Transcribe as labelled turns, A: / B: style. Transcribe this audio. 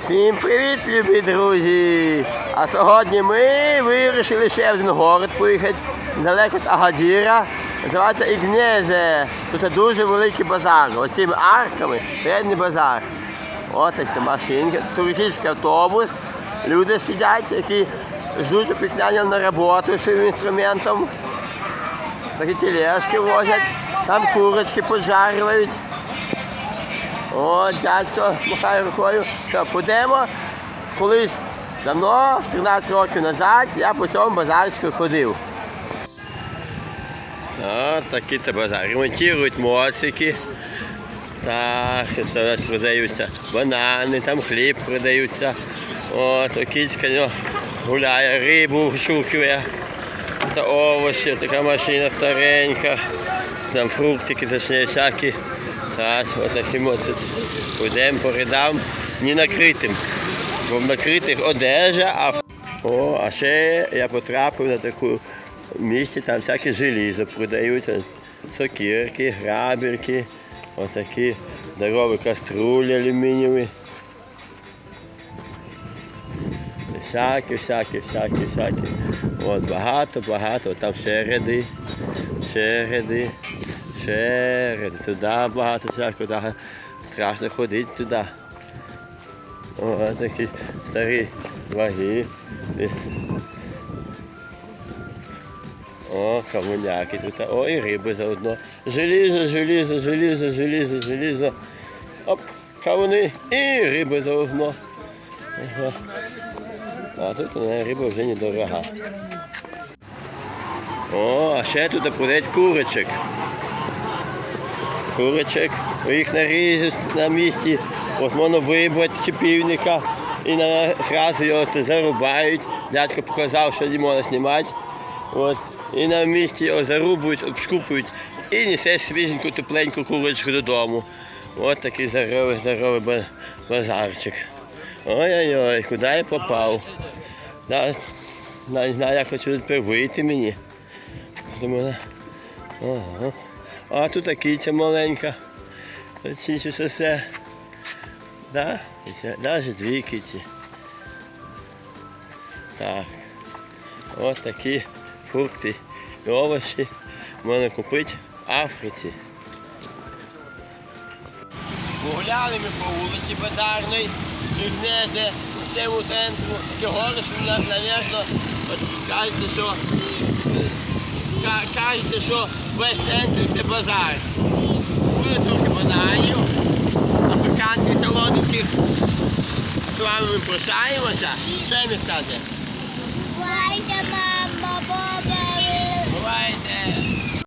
A: Всім привіт, любі друзі! А сьогодні ми вирішили ще в один город поїхати далеко від Агадіра. Називається Ігнезе. Тут дуже великий базар. Оцими арками середній базар. Ось така машинка, туристичний автобус. Люди сидять, які ждуть, щоб на роботу своїм інструментом. Такі тележки возять, там курочки поджарюють. О, дядько махає рукою. Що, підемо. Колись давно, 13 років назад, я по цьому базарчику ходив. О, такий це базар. Ремонтують моцики. Так, це продаються банани, там хліб продаються. О, кицька ну, гуляє, рибу шукує. Це овочі, така машина старенька. Там фруктики, точніше, всякі. Так, отакі моцик. Пойдемо по рядам, не накритим. Бо в накритих одежа, а О, а ще я потрапив на таку місце, там всяке желізо продають. он Сокирки, грабельки, отакі здорові каструлі алюмінієві. Всякі, всякі, всякі, всякі. От багато, багато, там ще ряди, ще ще. Туди багато всякого, туди страшно ходити туди. О, такі старі ваги. О, комуняки тут. О, і риби заодно. Желізо, желізо, желізо, желізо, желізо. Оп, кавуни і риби заодно. А тут вона риба вже недорога. О, а ще тут курочок. Курочок, їх наріжуть на місці, от можна вибрати чи півника і на зразу його зарубають. Дядько показав, що не можна знімати. От. І на місці його зарубують, обшкупують і несе свіженьку тепленьку курочку додому. От такий здоровий, здоровий базарчик. Ой-ой-ой, куди я попав? Да, не знаю, як хочу вийти мені. Думаю, ага. А тут киця маленька. Чи що все. Да? Навіть дві киті. Так. Ось такі фрукти і овочі можна купити в Африці. Погуляли ми по вулиці Базарної, і внезе в цьому центру, таке горе, що, на- навірно, кажеться, що кажеться, що весь центр це базар. Буде трохи бананів, африканських солодких. З вами ми прощаємося. Що я мені скажете?
B: Бувайте, мамо,